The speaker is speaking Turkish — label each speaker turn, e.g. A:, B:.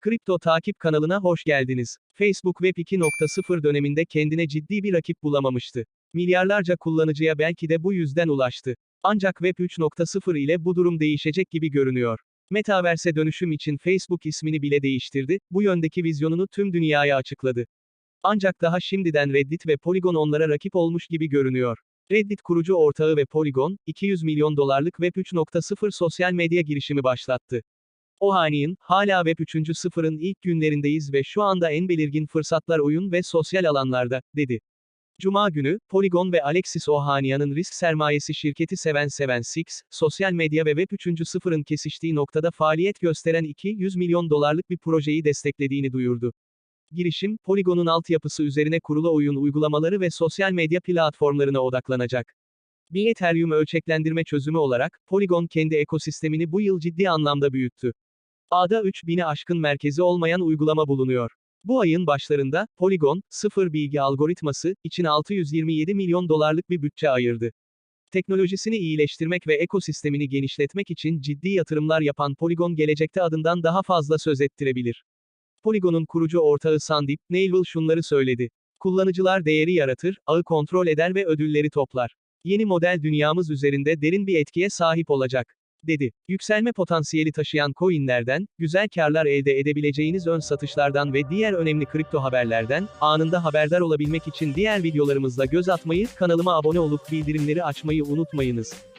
A: Kripto Takip kanalına hoş geldiniz. Facebook Web 2.0 döneminde kendine ciddi bir rakip bulamamıştı. Milyarlarca kullanıcıya belki de bu yüzden ulaştı. Ancak Web 3.0 ile bu durum değişecek gibi görünüyor. Metaverse dönüşüm için Facebook ismini bile değiştirdi, bu yöndeki vizyonunu tüm dünyaya açıkladı. Ancak daha şimdiden Reddit ve Polygon onlara rakip olmuş gibi görünüyor. Reddit kurucu ortağı ve Polygon, 200 milyon dolarlık Web 3.0 sosyal medya girişimi başlattı. Ohanian, hala Web 3.0'ın ilk günlerindeyiz ve şu anda en belirgin fırsatlar oyun ve sosyal alanlarda, dedi. Cuma günü, Polygon ve Alexis Ohanian'ın risk sermayesi şirketi 776, sosyal medya ve Web 3.0'ın kesiştiği noktada faaliyet gösteren 200 milyon dolarlık bir projeyi desteklediğini duyurdu. Girişim, Polygon'un altyapısı üzerine kurulu oyun uygulamaları ve sosyal medya platformlarına odaklanacak. Bir Ethereum ölçeklendirme çözümü olarak, Polygon kendi ekosistemini bu yıl ciddi anlamda büyüttü. Ağda 3000'i aşkın merkezi olmayan uygulama bulunuyor. Bu ayın başlarında, Polygon, sıfır bilgi algoritması, için 627 milyon dolarlık bir bütçe ayırdı. Teknolojisini iyileştirmek ve ekosistemini genişletmek için ciddi yatırımlar yapan Polygon gelecekte adından daha fazla söz ettirebilir. Polygon'un kurucu ortağı Sandeep Nailwell şunları söyledi. Kullanıcılar değeri yaratır, ağı kontrol eder ve ödülleri toplar. Yeni model dünyamız üzerinde derin bir etkiye sahip olacak dedi. Yükselme potansiyeli taşıyan coinlerden, güzel karlar elde edebileceğiniz ön satışlardan ve diğer önemli kripto haberlerden, anında haberdar olabilmek için diğer videolarımızda göz atmayı, kanalıma abone olup bildirimleri açmayı unutmayınız.